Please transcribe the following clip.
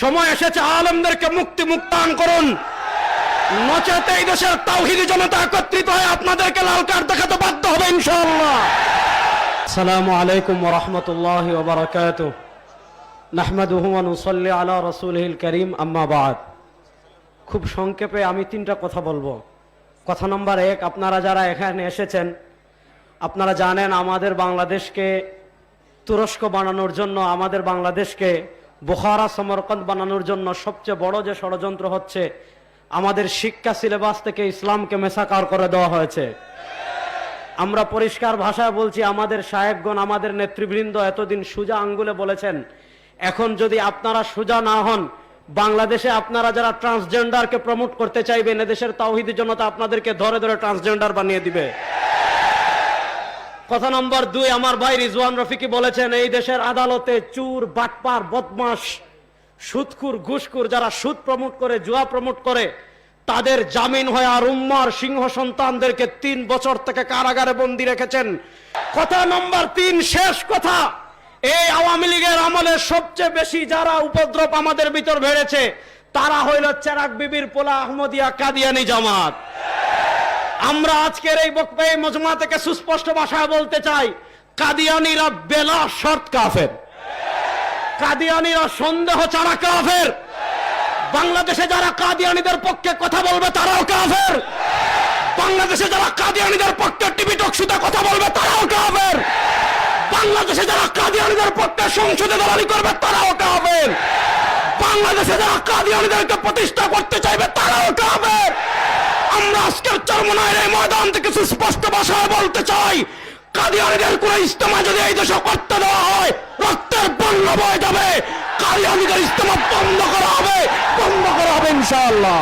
সময় এসেছে আলমদেরকে মুক্তি মুক্তান করুন। নচেতে এই দেশের তাওহিদি জনতা একত্রিত হয়ে আপনাদেরকে লাল কার্ড দেখাতে বাধ্য হবে ইনশাআল্লাহ। আসসালামু আলাইকুম ওয়া রাহমাতুল্লাহি ওয়া বারাকাতুহু। নাহমাদুহু ওয়া নুসাল্লি আলা রাসূলিহিল কারীম, আম্মা বাদ। খুব সংক্ষেপে আমি তিনটা কথা বলব। কথা নম্বর এক, আপনারা যারা এখানে এসেছেন, আপনারা জানেন আমাদের বাংলাদেশকে তুরস্ক বানানোর জন্য আমাদের বাংলাদেশকে বোখারা, সমরকন্দ বানানোর জন্য সবচেয়ে বড় যে ষড়যন্ত্র হচ্ছে, আমাদের শিক্ষা সিলেবাস থেকে ইসলামকে মেসাকার করে দেওয়া হয়েছে। আমরা পরিষ্কার ভাষায় বলছি, আমাদের সাহেবগণ, আমাদের নেতৃবৃন্দ এতদিন সুজা আঙ্গুলে বলেছেন, এখন যদি আপনারা সুজা না হন, বাংলাদেশে আপনারা যারা ট্রান্সজেন্ডারকে প্রমোট করতে চাইবেন, এদেশের তাওহিদি জনতা আপনাদেরকে ধরে ধরে ট্রান্সজেন্ডার বানিয়ে দিবে। কথা নম্বর দুই, আমার ভাই রিজওয়ান রফিকি বলেছেন, এই দেশের আদালতে চুর, বাটপার বদমাস সুদকুর ঘুষকুর যারা সুদ প্রমোট করে, জুয়া প্রমোট করে, তাদের জামিন হয়ে আর উম্মার সিংহ সন্তানদেরকে তিন বছর থেকে কারাগারে বন্দি রেখেছেন। কথা নম্বর তিন, শেষ কথা, এই আওয়ামী লীগের আমলে সবচেয়ে বেশি যারা উপদ্রব আমাদের ভিতর বেড়েছে, তারা হইল চেরাক বিবির পোলা আহমদিয়া কাদিয়ানি জামাত। আমরা আজকের এই বক্তব্য মজমা থেকে সুস্পষ্ট ভাষায় বলতে চাই, কাদিয়ানিরা বেলা শর্ত কাফের। কাদিয়ানিরা সন্দেহ ছাড়া কাফের। বাংলাদেশে যারা কাদিয়ানিদের পক্ষে কথা বলবে, তারাও কাফের। বাংলাদেশে যারা কাদিয়ানিদের পক্ষে টিভি টকশুতে কথা বলবে, তারাও কাফের। বাংলাদেশে যারা কাদিয়ানিদের পক্ষে সংসদে দালালি করবে, তারাও কাফের। বাংলাদেশে যারা কাদিয়ানিদেরকে প্রতিষ্ঠা করতে চাইবে, তারাও আজকের চরমনায়ের এই ময়দান থেকে সুস্পষ্ট ভাষায় বলতে চাই, কাদিয়ানিদের কোন ইস্তেমা যদি এই দেশে করতে দেওয়া হয়, রক্তের বন্য বয়ে যাবে। কাদিয়ানিদের ইস্তেমা বন্ধ করা হবে, বন্ধ করা হবে ইনশাআল্লাহ।